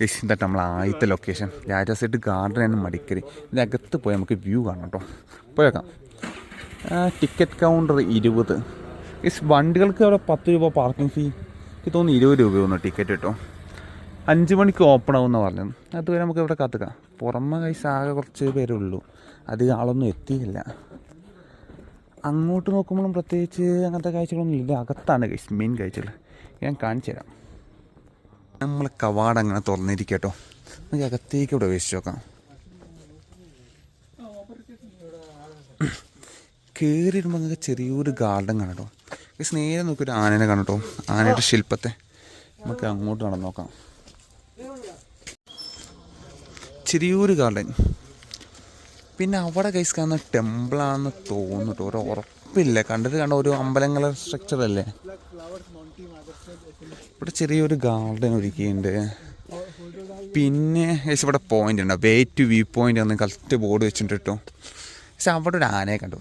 Guys ഇതായിട്ട് നമ്മൾ ആദ്യത്തെ ലൊക്കേഷൻ രാജാസെട്ട് ഗാർഡൻ ആണ് മടിക്കരി ഇതിനകത്ത് പോയി നമുക്ക് വ്യൂ കാണാം കേട്ടോ പോയേക്കാം. ടിക്കറ്റ് കൗണ്ടർ ഇരുപത്. ഗൈസ് വണ്ടികൾക്ക് അവിടെ പത്ത് രൂപ പാർക്കിംഗ് ഫീ എനിക്ക് തോന്നുന്നു ഇരുപത് രൂപ തോന്നുന്നു ടിക്കറ്റ് കിട്ടും. അഞ്ച് മണിക്ക് ഓപ്പൺ ആവുമെന്ന് പറഞ്ഞത്. അതുവരെ നമുക്ക് ഇവിടെ കാത്തുക്കാം. പുറമെ കൈസ് ആകെ കുറച്ച് പേരേ ഉള്ളൂ. അധികം ആളൊന്നും എത്തിയില്ല. അങ്ങോട്ട് നോക്കുമ്പോഴും പ്രത്യേകിച്ച് അങ്ങനത്തെ കാഴ്ചകളൊന്നും ഇല്ല. അകത്താണ് കൈസ് മെയിൻ കാഴ്ചകൾ ഞാൻ കാണിച്ചു തരാം നമ്മൾ കവാടം അങ്ങനെ തുറന്നിരിക്കട്ടോ നമുക്ക് അകത്തേക്ക് ഇവിടെ വേശിച്ച് നോക്കാം. കയറി വരുമ്പോൾ നിങ്ങൾക്ക് ചെറിയൊരു ഗാർഡൻ കാണട്ടോ പക്ഷെ നേരെ നോക്കി ഒരു ആനേനെ കാണട്ടോ ആനയുടെ ശില്പത്തെ. നമുക്ക് അങ്ങോട്ട് നടന്നു നോക്കാം. ചെറിയൊരു ഗാർഡൻ. പിന്നെ അവിടെ കൈസ് കാണുന്ന ടെമ്പിളാണെന്ന് തോന്നുന്നു കേട്ടോ. ഒരു ഉറപ്പില്ല. കണ്ടിട്ട് കണ്ട? ഒരു അമ്പലങ്ങളെ സ്ട്രക്ചർ അല്ലേ? ഇവിടെ ചെറിയൊരു ഗാർഡൻ ഒരുക്കിയിട്ടുണ്ട്. പിന്നെ ഗൈസ് ഇവിടെ പോയിന്റ് ഉണ്ട്. വേ ടു വ്യൂ പോയിന്റ് എന്ന് കറക്റ്റ് ബോർഡ് വെച്ചിട്ടുണ്ട് കേട്ടോ. പക്ഷെ അവിടെ ഒരു ആനയെ കണ്ടു.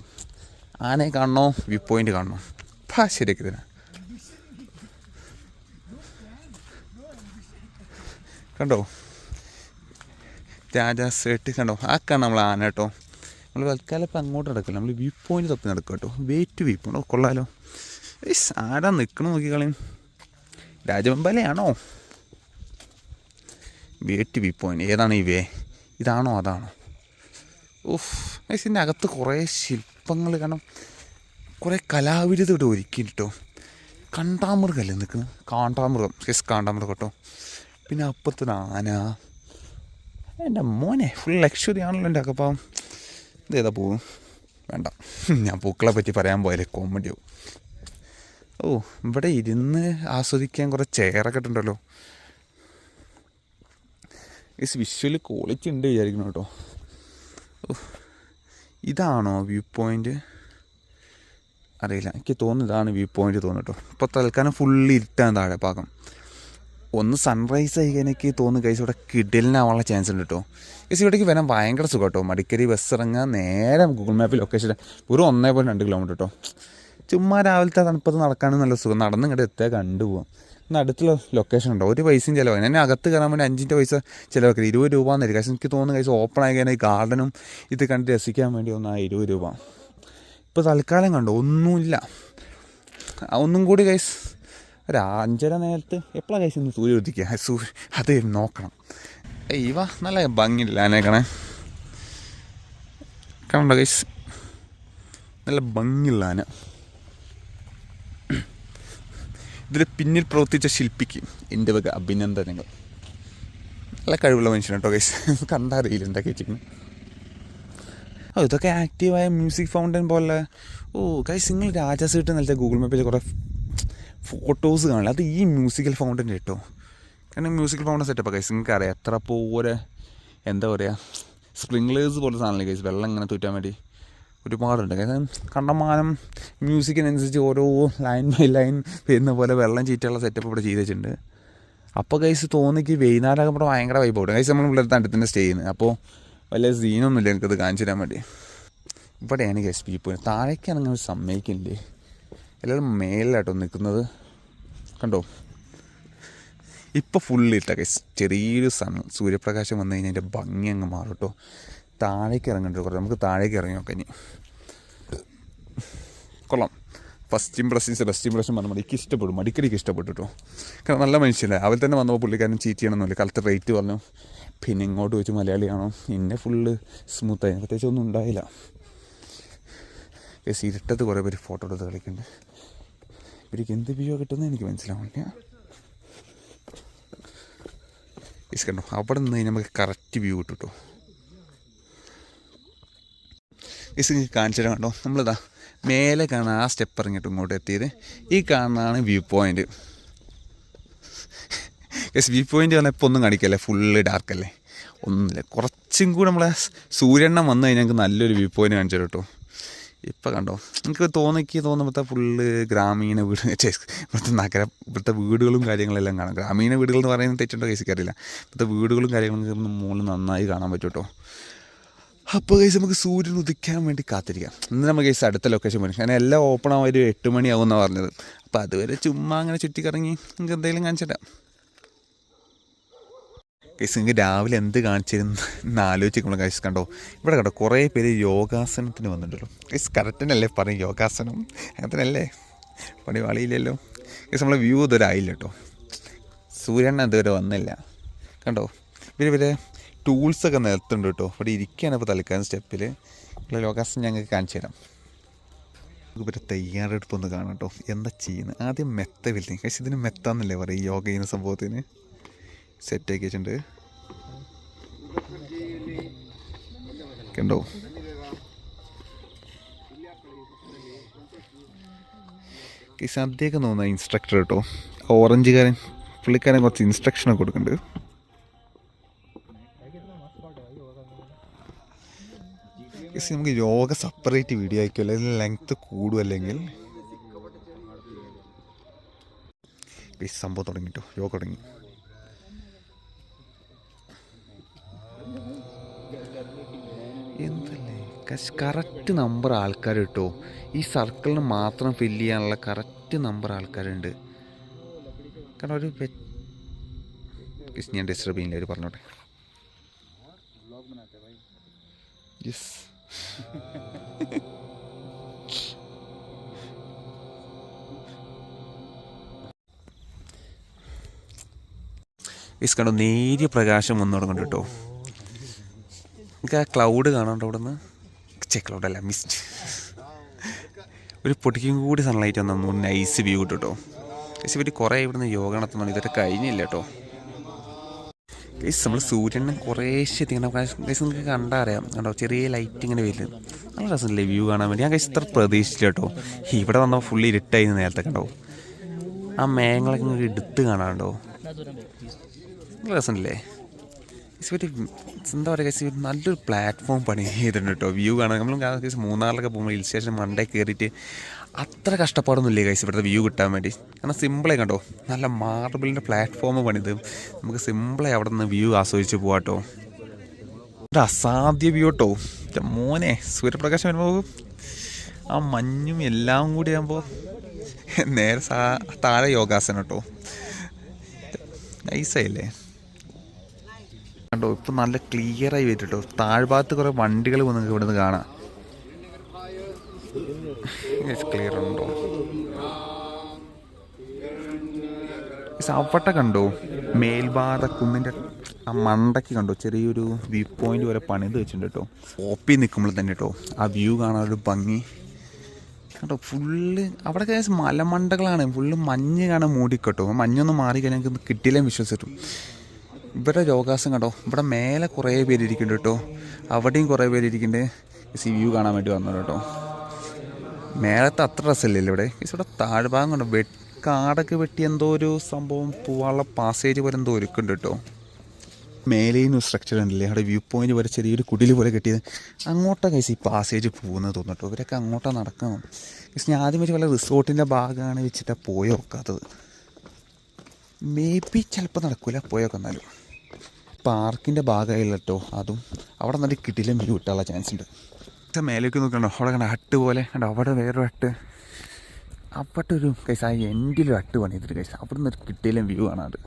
ആനയെ കാണണോ? വ്യൂ പോയിന്റ് കാണണോ? അപ്പം ശരിയാക്കി കണ്ടോ? രാജാസേട്ട് കണ്ടോ? ആ കാണാം നമ്മൾ ആന കേട്ടോ. നമ്മൾ തൽക്കാലം ഇപ്പം അങ്ങോട്ട് നടക്കില്ല. നമ്മൾ വ്യൂ പോയിന്റ് തപ്പി നടക്കും കേട്ടോ. വേ ടു വ്യൂ പോയിന്റ് കൊള്ളാലോ. ആരാ നിൽക്കണം നോക്കിക്കളയും രാജവെമ്പാലയാണോ? വി പോയിന്റ് ഏതാണ് ഈ വേ? ഇതാണോ അതാണോ? ഉഫ് മെസ്സിന്റെ അകത്ത് കുറേ ശില്പങ്ങൾ കാരണം കുറേ കലാവിരുത ഇവിടെ ഒരുക്കിയിട്ടോ. കണ്ടാമൃഗല്ലേ നിൽക്കുന്നത്? കാണ്ടാമൃഗം. യെസ് കാണ്ടാമൃഗം കേട്ടോ. പിന്നെ അപ്പുറത്തൊരു ആന. എന്റെ മോനെ ഫുൾ ലക്ഷറി ആണല്ലോ എന്റെ അക്കപ്പം ഇതേതാ പോകും വേണ്ട. ഞാൻ പൂക്കളെ പറ്റി പറയാൻ പോയാലേ കോമഡിയോ ഓ ഇവിടെ ഇരുന്ന് ആസ്വദിക്കാൻ കുറേ ചെയറൊക്കെ ഉണ്ടല്ലോ ഇസ് വിഷ്വൽ ക്വാളിറ്റി ഉണ്ട് വിചാരിക്കണം കേട്ടോ. ഇതാണോ വ്യൂ പോയിന്റ് അറിയില്ല എനിക്ക് തോന്നുന്നു ഇതാണ് വ്യൂ പോയിന്റ് തോന്നുന്നു കേട്ടോ. ഇപ്പോൾ തൽക്കാലം ഫുള്ള് ഇരുട്ടാണ് താഴെ പാകം ഒന്ന് സൺറൈസ് ആയി എനിക്ക് തോന്നുന്നു കൈസ് ഇവിടെ കിടലിനാവാനുള്ള ചാൻസ് ഉണ്ട് കേട്ടോ. കൈസ് ഇവിടേക്ക് വരാൻ ഭയങ്കര സുഖം കേട്ടോ. മടിക്കരി ബസ് ഇറങ്ങാൻ നേരെ ഗൂഗിൾ മാപ്പിൽ ലൊക്കേഷൻ വെറും ഒന്നേ പോയിന്റ് രണ്ട് കിലോമീറ്റർ കേട്ടോ. ചുമ്മാ രാവിലത്തെ തണുപ്പത്ത് നടക്കാനും നല്ല സുഖം. നടന്ന് ഇങ്ങോട്ട് എത്തുക കണ്ടുപോകും ഇന്ന് അടുത്തുള്ള ലൊക്കേഷൻ ഉണ്ടോ? ഒരു പൈസയും ചിലവായി. എന്നെ അകത്ത് കയറാൻ വേണ്ടി അഞ്ചിന്റെ പൈസ ചിലവാക്കി. ഇരുപത് രൂപ എന്നായിരിക്കും കാശ് എനിക്ക് തോന്നുന്നു കഴിച്ച് ഓപ്പൺ ആയി കഴിഞ്ഞാൽ ഈ ഗാർഡനും ഇത് കണ്ട് രസിക്കാൻ വേണ്ടി ഒന്ന് ഇരുപത് രൂപ. ഇപ്പോൾ തൽക്കാലം കണ്ടോ? ഒന്നുമില്ല. ഒന്നും കൂടി കൈസ് ഒരു അഞ്ചര നേരത്ത് എപ്പോഴാണ് കൈസ് ഒന്ന് സൂര്യ ഉദിക്കുക? സൂര്യ അത് നോക്കണം. ഏയ് ഇവ നല്ല ഭംഗിയില്ല ആനേക്കണേ കണ്ടോ കൈസ് നല്ല ഭംഗിയുള്ള ആന. ഇതിൽ പിന്നിൽ പ്രവർത്തിച്ച ശില്പിക്ക് എന്റെ വക അഭിനന്ദനങ്ങൾ. നല്ല കഴിവുള്ള മനുഷ്യൻ കേട്ടോ കൈസ് കണ്ടറിയില്ല ഉണ്ടാക്കി വെച്ചിരിക്കുന്നത് ഓ ഇതൊക്കെ ആക്റ്റീവായ മ്യൂസിക് ഫൗണ്ടൻ പോലെ. ഓ കൈസ് നിങ്ങൾ രാജാസ് കിട്ടുന്ന നിലത്തെ ഗൂഗിൾ മാപ്പിൽ കുറേ ഫോട്ടോസ് കാണില്ല അത് ഈ മ്യൂസിക്കൽ ഫൗണ്ടൻ കേട്ടോ. കാരണം മ്യൂസിക്കൽ ഫൗണ്ടൻ സെറ്റപ്പ് കൈസ് നിങ്ങൾക്ക് അറിയാം എത്ര പോലെ എന്താ പറയുക സ്പ്രിംഗ്ലേഴ്സ് പോലെ സാധനമല്ലേ കൈസ് വെള്ളം ഇങ്ങനെ തൂറ്റാൻ വേണ്ടി. ഒരുപാടുണ്ട്. കാരണം കണ്ടമാനം മ്യൂസിക്കിനനുസരിച്ച് ഓരോ ലൈൻ ബൈ ലൈൻ വരുന്ന പോലെ വെള്ളം ചീറ്റുള്ള സെറ്റപ്പ് ഇവിടെ ചെയ്ത് വെച്ചിട്ടുണ്ട്. അപ്പോൾ കൈസ് തോന്നിക്ക് വൈകുന്നേരം ഇവിടെ ഭയങ്കര വൈബ് ഓടും കൈസ് നമ്മൾ ഇവിടെ അടുത്ത് തന്നെ സ്റ്റേ ചെയ്യുന്നത് അപ്പോൾ വലിയ സീനൊന്നുമില്ല എനിക്കത് കാണിച്ചു തരാൻ വേണ്ടി. ഇവിടെയാണ് ഗൈസ് പീപ്പോൾ താഴേക്കാണ് അങ്ങനെ സമ്മതിക്കില്ലേ? എല്ലാവരും മേലിലാട്ടോ നിൽക്കുന്നത് കണ്ടോ? ഇപ്പോൾ ഫുള്ള് കൈസ് ചെറിയൊരു സൺ സൂര്യപ്രകാശം വന്നു കഴിഞ്ഞാൽ അതിന്റെ ഭംഗി അങ്ങ് മാറും കേട്ടോ താഴേക്ക് ഇറങ്ങണ്ട കുറേ നമുക്ക് താഴേക്ക് ഇറങ്ങി നോക്കാം ഇനി. കൊള്ളാം. ഫസ്റ്റ് ഇംപ്രഷൻസ് ബെസ്റ്റ് ഇംപ്രഷൻ പറഞ്ഞാൽ മടിക്ക് ഇഷ്ടപ്പെടും മടിക്കടിക്ക് ഇഷ്ടപ്പെട്ടു കേട്ടോ കാരണം നല്ല മനുഷ്യല്ലേ അവൽ തന്നെ വന്നപ്പോൾ പുള്ളിക്കാരൻ ചീറ്റ് ചെയ്യണമെന്നില്ല കറക്റ്റ് റേറ്റ് പറഞ്ഞു. പിന്നെ ഇങ്ങോട്ട് വെച്ച് മലയാളിയാണോ? എന്നെ ഫുള്ള് സ്മൂത്തായി പ്രത്യേകിച്ച് ഒന്നും ഉണ്ടായില്ല. കേസ് ഇരുട്ടത്ത് കുറേ പേര് ഫോട്ടോ എടുത്ത് കളിക്കുന്നുണ്ട്. ഇവർക്ക് എന്ത് വ്യൂ കിട്ടുന്നത് എനിക്ക് മനസ്സിലാവില്ല യെസ് കണ്ടോ? അവിടെ നിന്ന് നമുക്ക് കറക്റ്റ് വ്യൂ കിട്ടും കേട്ടോ നിങ്ങൾക്ക് കാണിച്ചു കണ്ടോ? നമ്മളിതാ മേലെ കാണാൻ ആ സ്റ്റെപ്പ് ഇറങ്ങിയിട്ട് ഇങ്ങോട്ട് എത്തിയത്. ഈ കാണുന്നതാണ് viewpoint yes viewpoint പറഞ്ഞാൽ ഇപ്പോൾ ഒന്നും കാണിക്കല്ലേ? ഫുള്ള് ഡാർക്കല്ലേ ഒന്നുമില്ല. കുറച്ചും കൂടെ നമ്മളെ സൂര്യണ്ണം വന്നു കഴിഞ്ഞാൽ ഞങ്ങൾക്ക് നല്ലൊരു വ്യൂ പോയിന്റ് കാണിച്ചു കേട്ടോ. ഇപ്പം കണ്ടോ? എനിക്ക് തോന്നിക്ക് തോന്നുമ്പോഴത്തെ ഫുള്ള് ഗ്രാമീണ വീട്. ഇവിടുത്തെ നഗര ഇവിടുത്തെ വീടുകളും കാര്യങ്ങളെല്ലാം കാണാം. ഗ്രാമീണ വീടുകൾ എന്ന് പറയുന്നത് തെറ്റുണ്ടോ? കേസിക്കറിയില്ല ഇവിടുത്തെ വീടുകളും കാര്യങ്ങളും മുകളിൽ നന്നായി കാണാൻ പറ്റും കേട്ടോ. അപ്പോൾ കേസ് നമുക്ക് സൂര്യൻ ഉദിക്കാൻ വേണ്ടി കാത്തിരിക്കാം. ഇന്ന് നമുക്ക് കേസ് അടുത്ത ലൊക്കേഷൻ പോയി. കാരണം എല്ലാം ഓപ്പൺ ആവാൻ ഒരു എട്ട് മണിയാവുമെന്നാണ് പറഞ്ഞത്. അപ്പോൾ അതുവരെ ചുമ്മാ അങ്ങനെ ചുറ്റിക്കറങ്ങി നിങ്ങൾക്ക് എന്തെങ്കിലും കാണിച്ചിട്ടാം കേസ് നിങ്ങൾക്ക് രാവിലെ എന്ത് കാണിച്ചിരുന്നു? എന്ന് ആലോചിക്കുമ്പോൾ കേസ് കണ്ടോ? ഇവിടെ കണ്ടോ? കുറേ പേര് യോഗാസനത്തിന് വന്നിട്ടുണ്ടല്ലോ. കേസ് കറക്റ്റിനല്ലേ പറയും യോഗാസനം? അങ്ങനത്തിനല്ലേ? പണി വാളിയില്ലല്ലോ കേസ് നമ്മളെ വ്യൂ ഇതുവരെ ആയില്ല കേട്ടോ. സൂര്യണ്ണ ഇതുവരെ വന്നില്ല. കണ്ടോ? ഇവർ ഇവരെ ടൂൾസൊക്കെ നിലത്തുണ്ട് കേട്ടോ. ഇവിടെ ഇരിക്കുകയാണ് ഇപ്പോൾ തൽക്കാലം സ്റ്റെപ്പിൽ ഉള്ള യോഗാസനം ഞങ്ങൾക്ക് കാണിച്ചു തരാം. ഇവരെ തയ്യാറെടുപ്പ് ഒന്ന് കാണാം കേട്ടോ. എന്താ ചെയ്യുന്നത്? ആദ്യം മെത്ത വിൽത്തി പക്ഷേ ഇതിന് മെത്ത എന്നല്ലേ പറയും യോഗ ചെയ്യുന്ന സംഭവത്തിന്? സെറ്റ് ആക്കി വെച്ചിട്ടുണ്ട്. കണ്ടോ? സദ്യയൊക്കെ തോന്നുന്ന ഇൻസ്ട്രക്ടർ കേട്ടോ. ഓറഞ്ചുകാരൻ പുള്ളിക്കാരൻ കുറച്ച് ഇൻസ്ട്രക്ഷനൊക്കെ കൊടുക്കുന്നുണ്ട്. നമുക്ക് യോഗ സെപ്പറേറ്റ് വീഡിയോ ആയിരിക്കും. അല്ലെങ്കിൽ ലെങ്ത്ത് കൂടും അല്ലെങ്കിൽ. സംഭവം തുടങ്ങിട്ടോ യോഗ തുടങ്ങി. എന്തല്ലേ? കറക്റ്റ് നമ്പർ ആൾക്കാർ കിട്ടോ ഈ സർക്കിളിന് മാത്രം ഫില്ല് ചെയ്യാനുള്ള കറക്റ്റ് നമ്പർ ആൾക്കാരുണ്ട്. കാരണം ഒരു ഞാൻ ഡിസ്റ്റർബ് ചെയ്യുന്നില്ല അവർ പറഞ്ഞോട്ടെ. യെസ് ഗയ്സ്, കണ്ടോ നേരിയ പ്രകാശം വന്നു തുടങ്ങുന്നുണ്ട് കേട്ടോ. എനിക്ക് ആ ക്ലൗഡ് കാണാണ്ടോ അവിടെ നിന്ന് ചെ ക്ലൗഡല്ല മിസ്റ്റ് ഒരു പൊട്ടിക്കും കൂടി സൺലൈറ്റ് വന്നു. നൈസ് വ്യൂ കിട്ടും കേട്ടോ. പക്ഷേ ഇവർ കുറേ ഇവിടുന്ന് യോഗ നടത്തുന്നുണ്ട്. ഇതൊക്കെ കഴിഞ്ഞില്ല കേട്ടോ. ഗൈസ് നമ്മൾ സൂര്യനെ കുറേശ്ശെ എത്തിക്കണം ഗൈസ് നിങ്ങൾക്ക് കണ്ടാൽ അറിയാം. കണ്ടോ? ചെറിയ ലൈറ്റ് ഇങ്ങനെ വരും നല്ല രസമില്ലേ വ്യൂ കാണാൻ വേണ്ടി? ഞാൻ ഗൈസ് ഇത്ര പ്രതീക്ഷിച്ചില്ല കേട്ടോ. ഇവിടെ വന്നപ്പോൾ ഫുള്ളി ഇരുട്ടായി നേരത്തെ കണ്ടോ? ആ മേങ്ങളൊക്കെ നിങ്ങൾക്ക് എടുത്ത് കാണാണ്ടോ നല്ല രസമില്ലേ? ഗൈസ് എന്താ പറയുക ഗൈസ് നല്ലൊരു പ്ലാറ്റ്ഫോം പണി ചെയ്തിട്ടുണ്ട് കേട്ടോ. വ്യൂ കാണാൻ. നമ്മൾ ഗൈസ് മൂന്നാറിലൊക്കെ പോകുമ്പോൾ ഹിൽ സ്റ്റേഷൻ മണ്ടേ കയറിയിട്ട് അത്ര കഷ്ടപ്പാടൊന്നുമില്ലേ കൈസ് ഇവിടുത്തെ വ്യൂ കിട്ടാൻ വേണ്ടി? കാരണം സിമ്പിളേ കണ്ടോ? നല്ല മാർബിളിന്റെ പ്ലാറ്റ്ഫോം പണിത്. നമുക്ക് സിമ്പിളായി അവിടെ നിന്ന് വ്യൂ ആസ്വദിച്ച് പോവാട്ടോ. ഒരു അസാധ്യ വ്യൂ കേട്ടോ മോനെ സൂര്യപ്രകാശം വരുമ്പോൾ ആ മഞ്ഞും എല്ലാം കൂടി ആകുമ്പോൾ നേരെ സാ താഴെ യോഗാസനം കേട്ടോ നൈസായില്ലേ കണ്ടോ ഇപ്പം നല്ല ക്ലിയറായി വരും കേട്ടോ താഴ്ഭാഗത്ത് കുറേ വണ്ടികൾ നിങ്ങൾക്ക് ഇവിടെ നിന്ന് കാണാം. ക്ലിയർ ഉണ്ടോ? അവിടെ കണ്ടോ? മേൽഭാഗ കുന്നിന്റെ ആ മണ്ടയ്ക്ക് കണ്ടോ? ചെറിയൊരു വ്യൂ പോയിന്റ് വരെ പണിത് വെച്ചിട്ടുണ്ട് കേട്ടോ. ഓപ്പി നിൽക്കുമ്പോൾ തന്നെ കേട്ടോ. ആ വ്യൂ കാണാൻ ഒരു ഭംഗി. കേട്ടോ ഫുള്ള് അവിടെ കഴിഞ്ഞാൽ മലമണ്ടകളാണ്. ഫുള്ള് മഞ്ഞ് കാണാൻ മൂടിക്കട്ടോ. മഞ്ഞൊന്ന് മാറി കഴിഞ്ഞാൽ ഞങ്ങൾക്ക് കിട്ടിയില്ലേ വിശ്വസിച്ചു ഇവിടെ രോഗാസം കണ്ടോ? ഇവിടെ മേലെ കുറേ പേര് ഇരിക്കുന്നുണ്ട് കേട്ടോ. അവിടെയും കുറേ പേര് ഇരിക്കുന്നുണ്ട്. സി വ്യൂ കാണാൻ വേണ്ടി വന്നു കേട്ടോ. മേലത്തെ അത്ര രസമില്ലല്ലോ ഇവിടെ. ഇവിടെ താഴ്ഭാഗം കൊണ്ട്? വെ കാടൊക്കെ വെട്ടി എന്തോ ഒരു സംഭവം പോവാനുള്ള പാസേജ് പോലെ എന്തോ ഒരുക്കുന്നുണ്ട് കേട്ടോ. മേലെയും സ്ട്രക്ചർ ഉണ്ടല്ലേ അവിടെ വ്യൂ പോയിന്റ് വരെ ചെറിയൊരു കുടിൽ പോലെ കെട്ടിയത്. അങ്ങോട്ടാണ് കൈസ് ഈ പാസേജ് പോകുന്നത് തോന്നിട്ടോ ഇവരൊക്കെ അങ്ങോട്ടാണ് നടക്കണം ഗയ്സ്, ഞാൻ ആദ്യം വെച്ച് വല്ല റിസോർട്ടിന്റെ ഭാഗമാണ് വെച്ചിട്ടാണ് പോയി നോക്കാത്തത് മേ ബി ചിലപ്പോൾ നടക്കില്ല പോയൊക്കെ എന്നാലും. പാർക്കിന്റെ ഭാഗമായില്ല കേട്ടോ അതും. അവിടെ നല്ല കിട്ടില്ല വ്യൂ കിട്ടാനുള്ള ചാൻസ് ഉണ്ട്. പക്ഷേ മേലേക്ക് നോക്കണ്ടോ അവിടെ കണ്ട ഹട്ട് പോലെ. കണ്ടോ? അവിടെ വേറൊരു ഹട്ട്. അവിടെ ഒരു കൈസ് ആ എൻഡിലൊരു ഹട്ട് പണിതിട്ട് കൈസ് അവിടെ നിന്നൊരു ഒരു കിട്ടിയില്ല വ്യൂ കാണാറ്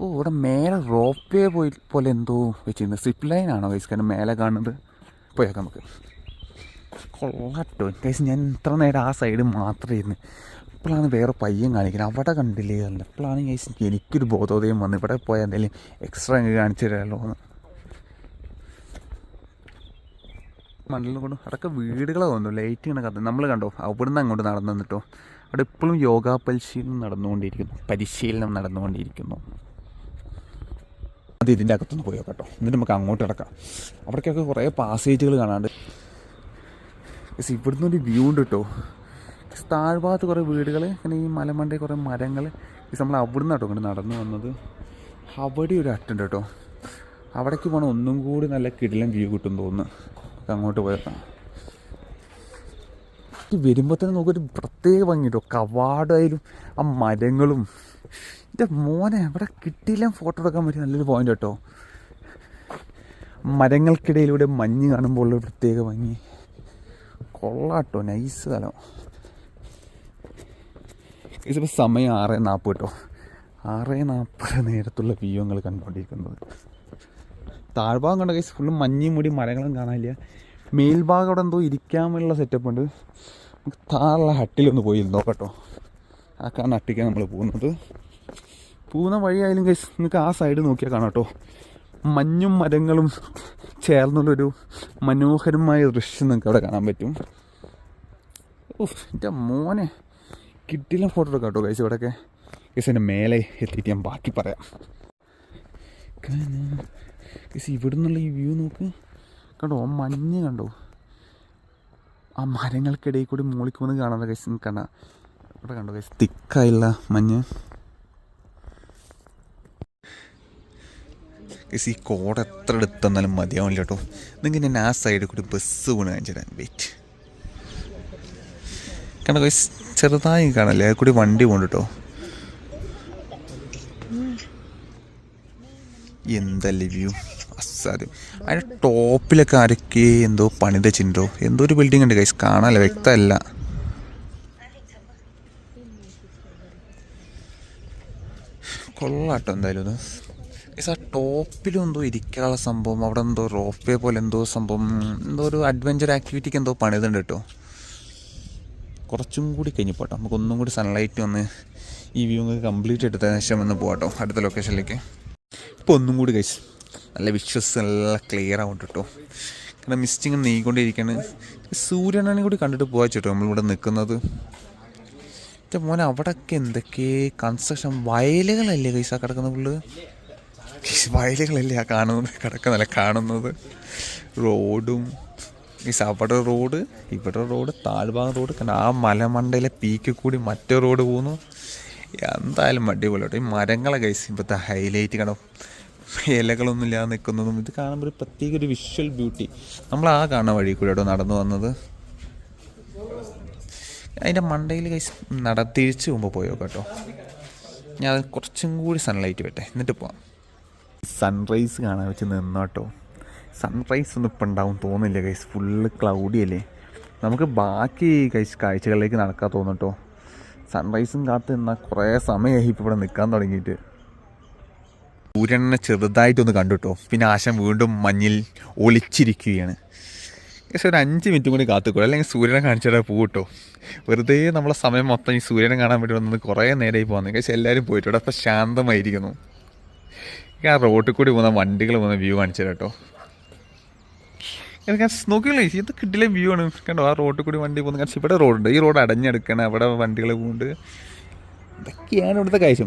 ഓ ഇവിടെ മേലെ റോപ്പ് വേ പോയി പോലെ എന്തോ വെച്ചിരുന്നു. സിപ്പ് ലൈൻ ആണോ കൈസ് കാരണം മേലെ കാണുന്നത്? പോയേക്കാം നമുക്ക്. കൊള്ളാട്ടോ കൈസ് ഞാൻ ഇത്ര നേരം ആ സൈഡ് മാത്രമേ ഇരുന്ന് ഇപ്പോഴാണ് വേറെ പയ്യൻ കാണിക്കുന്നത്. അവിടെ കണ്ടില്ലേ? അല്ല ഇപ്പോഴാണ് കൈസ് എനിക്കൊരു ബോധോദയം വന്നു ഇവിടെ പോയാൽ എന്തെങ്കിലും എക്സ്ട്രാ കാണിച്ചു തരാമല്ലോ എന്ന്. മണ്ണിലും കൊണ്ടും അതൊക്കെ വീടുകളെ തോന്നുന്നു. ലൈറ്റ് ഇങ്ങനെ കത്തുന്നു നമ്മൾ കണ്ടോ അവിടുന്ന് അങ്ങോട്ട് നടന്നു നിന്നിട്ടോ? അവിടെ ഇപ്പോഴും യോഗാ പരിശീലനം നടന്നുകൊണ്ടിരിക്കുന്നു. പരിശീലനം നടന്നുകൊണ്ടിരിക്കുന്നു. അത് ഇതിന്റെ അകത്തുനിന്ന് പോയോ കേട്ടോ. എന്നിട്ട് നമുക്ക് അങ്ങോട്ട് കിടക്കാം. അവിടേക്കൊക്കെ കുറേ പാസേജുകൾ കാണാണ്ട്. പക്ഷേ ഇവിടുന്ന് ഒരു വ്യൂ ഉണ്ട് കേട്ടോ. താഴ്ഭാഗത്ത് കുറേ വീടുകൾ പിന്നെ ഈ മലമണ്ടി കുറേ മരങ്ങൾ നമ്മൾ അവിടുന്ന് കേട്ടോ ഇങ്ങനെ നടന്നു വന്നത്. അവിടെ ഒരു അട്ടുണ്ട് കേട്ടോ. അവിടേക്ക് പോകണം ഒന്നും കൂടി നല്ല കിടിലൻ വ്യൂ കിട്ടും തോന്നുന്നു. നമുക്ക് അങ്ങോട്ട് പോയേക്കാം. ഈ വരുമ്പോൾ തന്നെ നമുക്കൊരു പ്രത്യേക ഭംഗി കിട്ടും കവാടായാലും ആ മരങ്ങളും. എന്റെ മോനെ ഇവിടെ കിട്ടിയില്ല ഫോട്ടോ എടുക്കാൻ പറ്റിയ നല്ലൊരു പോയിന്റ് കേട്ടോ. മരങ്ങൾക്കിടയിലൂടെ മഞ്ഞ് കാണുമ്പോൾ ഉള്ള പ്രത്യേക ഭംഗി. കൊള്ളാട്ടോ നൈസ് സ്ഥലം. ഇതിപ്പോൾ സമയം ആറ് നാൽപ്പത് കേട്ടോ. ആറ് നാൽപ്പത് നേരത്തുള്ള വ്യൂ ഞങ്ങൾ കണ്ടുകൊണ്ടിരിക്കുന്നത് താഴ്ഭാഗം കണ്ട കൈസ് ഫുള്ള് മഞ്ഞും മൂടി മരങ്ങളും കാണാനില്ല മേൽഭാഗം അവിടെ എന്തോ ഇരിക്കാനുള്ള സെറ്റപ്പ് ഉണ്ട്. നമുക്ക് താഴെ ഹട്ടിലൊന്ന് പോയി നോക്കട്ടോ. ആ കാരണം ഹട്ടിക്കാൻ നമ്മൾ പോകുന്നത്. പോകുന്ന വഴിയായാലും കൈസ് നിങ്ങൾക്ക് ആ സൈഡ് നോക്കിയാൽ കാണാം കേട്ടോ മഞ്ഞും മരങ്ങളും ചേർന്നുള്ളൊരു മനോഹരമായ ദൃശ്യം നിങ്ങൾക്ക് അവിടെ കാണാൻ പറ്റും. ഓഹ് എന്റെ മോനെ. കിട്ടില്ല ഫോട്ടോ എടുക്കാം കേട്ടോ കൈസ് ഇവിടെയൊക്കെ കൈസ് എന്റെ മേലെ എത്തിയിട്ട് ഞാൻ ബാക്കി പറയാം. കൈസ് ഇവിടെ നിന്നുള്ള ഈ വ്യൂ നോക്ക്. കണ്ടോ ആ മഞ്ഞ് കണ്ടോ? ആ മരങ്ങൾക്കിടയിൽ കൂടി മൂളിക്കുമെന്ന് കാണാതെ കൈസ് കണ്ട ഇവിടെ കണ്ടോ കൈസ് തിക്കായുള്ള മഞ്ഞ്. കൈസ് ഈ കോട എത്ര എടുത്തെന്നാലും മതിയാവില്ല കേട്ടോ. നിങ്ങൾക്ക് ഞാൻ ആ സൈഡിൽ കൂടി ബസ് പോണ കാണിച്ചു വെയിറ്റ് കണ്ടോ കൈസ് ചെറുതായി കാണല്ലേ? അതിൽ കൂടി വണ്ടി പോകണ്ട കേട്ടോ. എന്തല്ലേ വ്യൂ? അസാധ്യം. അതിന്റെ ടോപ്പിലൊക്കെ ആരൊക്കെ എന്തോ പണിത ചിന്തോ എന്തോ ഒരു ബിൽഡിംഗ് ഉണ്ട് കൈസ് കാണാനല്ല വ്യക്തമല്ല. കൊള്ളാട്ടോ എന്തായാലും ഗൈസ് ആ ടോപ്പിലും എന്തോ ഇരിക്കാനുള്ള സംഭവം അവിടെ എന്തോ റോപ്പ് പോലെ എന്തോ സംഭവം എന്തോ ഒരു അഡ്വഞ്ചർ ആക്ടിവിറ്റിക്ക് എന്തോ പണിതുണ്ട് കേട്ടോ. കുറച്ചും കൂടി കഴിഞ്ഞപ്പോട്ടോ നമുക്ക് ഒന്നും കൂടി സൺലൈറ്റ് വന്ന് ഈ വ്യൂ കംപ്ലീറ്റ് എടുത്ത ശേഷം ഒന്ന് പോകാട്ടോ അടുത്ത ലൊക്കേഷനിലേക്ക് ഇപ്പോൾ ഒന്നും കൂടി കഴിച്ചു നല്ല വിശ്വസ് നല്ല ക്ലിയർ ആവും കേട്ടോ കാരണം മിസ്റ്റ് ഇങ്ങനെ നീങ്ങിക്കൊണ്ടിരിക്കുകയാണ് സൂര്യനാണെങ്കിൽ കൂടി കണ്ടിട്ട് പോകാ ചേട്ടോ നമ്മളിവിടെ നിൽക്കുന്നത് എന്റെ മോനെ അവിടെയൊക്കെ എന്തൊക്കെ കൺസ്ട്രക്ഷൻ വയലുകളല്ലേ കൈസ കിടക്കുന്ന പുള്ള് വയലുകളല്ലേ ആ കാണുന്നത് കിടക്കുന്നല്ല കാണുന്നത്. റോഡും മീൻസ് അവിടെ റോഡ് ഇവിടെ റോഡ് താഴ്ഭാഗം റോഡ് കാരണം ആ മലമണ്ടയിലെ പീക്ക് കൂടി മറ്റേ റോഡ് പോകുന്നു എന്തായാലും അടിപൊളി കേട്ടോ ഈ മരങ്ങളെ കൈസ് ഇപ്പോഴത്തെ ഹൈലൈറ്റ് കാണും ഇലകളൊന്നും ഇല്ലാതെ നിൽക്കുന്നതും ഇത് കാണുമ്പോൾ ഒരു പ്രത്യേക ഒരു വിഷ്വൽ ബ്യൂട്ടി നമ്മൾ ആ കാണുന്ന വഴി കൂടെ കേട്ടോ നടന്നു വന്നത്. അതിന്റെ മണ്ടയിൽ കൈസ് നട പോകുമ്പോൾ പോയോ കേട്ടോ. ഞാൻ കുറച്ചും കൂടി സൺലൈറ്റ് വെട്ടെ എന്നിട്ട് പോവാം. സൺറൈസ് കാണാൻ വെച്ച് നിന്നോട്ടോ സൺറൈസ് ഒന്നും ഇപ്പം ഉണ്ടാവും തോന്നില്ല കൈസ് ഫുള്ള് ക്ലൗഡി അല്ലേ? നമുക്ക് ബാക്കി കൈസ് കാഴ്ചകളിലേക്ക് നടക്കാൻ തോന്നട്ടോ സൺറൈസും കാത്ത് നിന്നാൽ കുറേ സമയമായി ഇപ്പോൾ ഇവിടെ നിൽക്കാൻ തുടങ്ങിയിട്ട്. സൂര്യനെ ചെറുതായിട്ടൊന്ന് കണ്ടുട്ടോ. പിന്നെ ആശം വീണ്ടും മഞ്ഞിൽ ഒളിച്ചിരിക്കുകയാണ്. ഏകദേശം ഒരു അഞ്ച് മിനിറ്റും കൂടി കാത്തുക്കോ അല്ലെങ്കിൽ സൂര്യനെ കാണിച്ചിട്ട് പോകട്ടോ. വെറുതെ നമ്മളെ സമയം മൊത്തം ഈ സൂര്യനെ കാണാൻ വേണ്ടി വന്നത് കുറേ നേരമായി പോകുന്നത് ഏകദേശം എല്ലാവരും പോയിട്ടുണ്ട് അപ്പം അപ്പോൾ ശാന്തമായിരിക്കുന്നു ആ റോട്ടിൽ കൂടി പോകുന്ന വണ്ടികൾ പോകുന്ന വ്യൂ കാണിച്ചു കേട്ടോ. എനിക്ക് നോക്കിയില്ലേ ഇത് കിട്ടില്ല വ്യൂ ആണ്. കണ്ടോ? ആ റോഡിൽ കൂടി വണ്ടി പോകുന്ന. കാരണം ഇവിടെ റോഡുണ്ട് ഈ റോഡ് അടഞ്ഞെടുക്കണം. അവിടെ വണ്ടികൾ പോകുന്നുണ്ട്. ഇതൊക്കെയാണ് ഇവിടുത്തെ കാഴ്ച.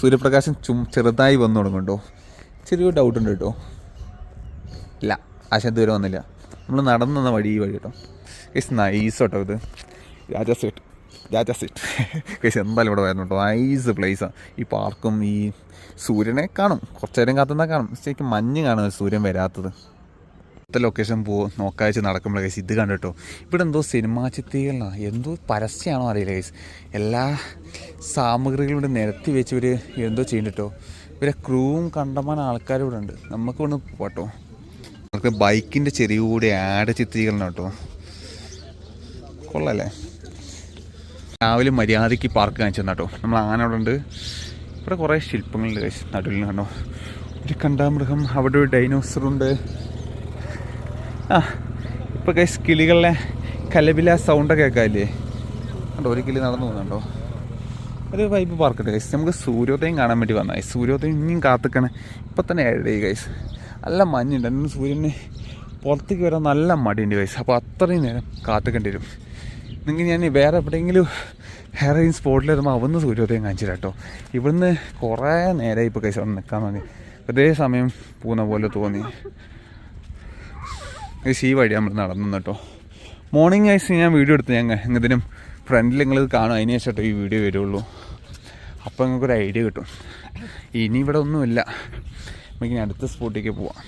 സൂര്യപ്രകാശം ചും ചെറുതായി വന്നു തുടങ്ങുന്നുണ്ടോ? ചെറിയൊരു ഡൗട്ട് ഉണ്ട് കേട്ടോ. ഇല്ല. ആശ ദൂരം വന്നില്ല. നമ്മൾ നടന്നു തന്ന വഴി ഈ വഴി കേട്ടോ. ഗൈസ് നൈസ് കേട്ടോ ഇത്. Raja seat Raja seat case എന്തായാലും ഇവിടെ വരുന്നു കേട്ടോ. നൈസ് പ്ലേസാണ് ഈ പാർക്കും ഈ സൂര്യനെ കാണും. കുറച്ച് നേരം കാത്തുനിന്നാൽ കാണും. ശരിക്കും മഞ്ഞ് കാണും സൂര്യൻ വരാത്തത്. അടുത്ത ലൊക്കേഷൻ പോകും നോക്കാഴ്ച നടക്കുമ്പോൾ ഗൈസ് ഇത് കണ്ടിട്ടോ. ഇവിടെ എന്തോ സിനിമാ ചിത്രീകരണമാണ് എന്തോ പരസ്യമാണോ അറിയില്ല ഗൈസ് എല്ലാ സാമഗ്രികളും ഇവിടെ നിരത്തി വെച്ച് ഇവർ എന്തോ ചെയ്യുന്നുട്ടോ ഇവരെ ക്രൂവും കണ്ടമാന ആൾക്കാരും ഇവിടെ ഉണ്ട്. നമുക്ക് ഇവിടെ പോട്ടോ. നമുക്ക് ബൈക്കിന്റെ ചെറിയ കൂടി ആഡ് ചിത്രീകരണം കേട്ടോ. കൊള്ളല്ലേ? രാവിലെ മര്യാദയ്ക്ക് പാർക്ക് കാണിച്ചു കേട്ടോ നമ്മൾ ആന അവിടെ ഉണ്ട്. ഇവിടെ കുറേ ശില്പങ്ങളുണ്ട് നടുവിൽ കണ്ടോ? ഒരു കണ്ടാമൃഗം അവിടെ ഒരു ഡൈനോസറുണ്ട് ആ ഇപ്പോൾ കൈസ് കിളികളിലെ കലബില സൗണ്ടൊക്കെ കേൾക്കാല്ലേ കണ്ടോ ഒരു കിളി നടന്നു പോകുന്നുണ്ടോ? ഒരു വൈബ് പാർക്കട്ടെ കൈസ് നമുക്ക് സൂര്യോദയം കാണാൻ വേണ്ടി വന്നാൽ സൂര്യോദയം ഇനിയും കാത്തിക്കണേ. ഇപ്പം തന്നെ ഏഴ് കൈസ് നല്ല മഞ്ഞുണ്ട്. എന്നും സൂര്യന് പുറത്തേക്ക് വരാൻ നല്ല മടിയുണ്ട് കൈസ് അപ്പോൾ അത്രയും നേരം കാത്തുക്കേണ്ടി വരും. നിങ്ങൾ ഞാൻ വേറെ എവിടെയെങ്കിലും ഹെയറിൻ സ്പോട്ടിൽ വരുമ്പോൾ അവിടുന്ന് സൂര്യോദയം കാണിച്ചു കേട്ടോ. ഇവിടുന്ന് കുറേ നേരമായി ഇപ്പോൾ കൈസ് അവിടെ നിൽക്കാൻ തോന്നി. ഒരേ സമയം പോകുന്ന പോലെ തോന്നി. ഗൈസ് ഈ വഴി നമ്മൾ നടന്നു കേട്ടോ. മോർണിംഗ് ഗൈസ് ഞാൻ വീഡിയോ എടുത്ത് ഞാൻ എന്തിനും ഫ്രണ്ടിൽ നിങ്ങൾ കാണും. അതിന് ശേഷം ഈ വീഡിയോ വരുള്ളൂ. അപ്പോൾ നിങ്ങൾക്കൊരു ഐഡിയ കിട്ടും. ഇനി ഇവിടെ ഒന്നുമില്ല. നമുക്ക് ഇനി അടുത്ത സ്പോട്ടിലേക്ക് പോവാം.